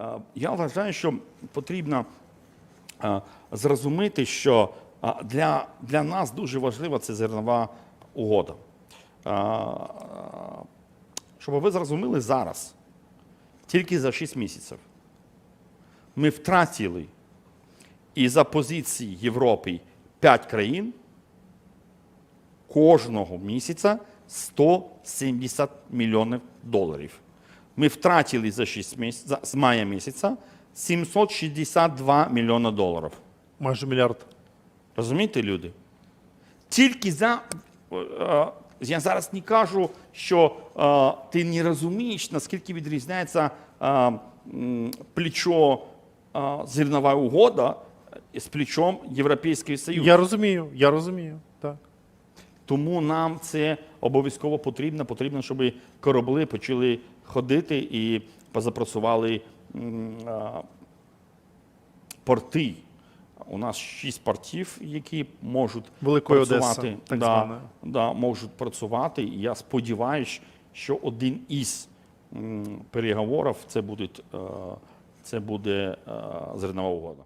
Е, Я вважаю, що потрібно е, зрозуміти, що е, для, для нас дуже важлива це зернова угода. Щоб ви зрозуміли зараз, тільки за 6 місяців ми втратили із позиції Європи 5 країн кожного місяця 170 мільйонів доларів. Ми втратили за 6 місяців, з мая місяця 762 мільйони доларів. Майже мільярд. Розумієте, люди? Тільки за. е, е, Я зараз не кажу, що е, ти не розумієш, наскільки відрізняється е, плечо е, зернова угода з плечом Європейського Союзу. Я розумію, я розумію. Так. Тому нам це обов'язково потрібно. Потрібно, щоб кораблі почали ходити і позапрацювали порти. У нас шість портів, які можуть Великої працювати. так да, да, можуть працювати. І я сподіваюся, що один із переговорів це буде, це буде е, зернова угода.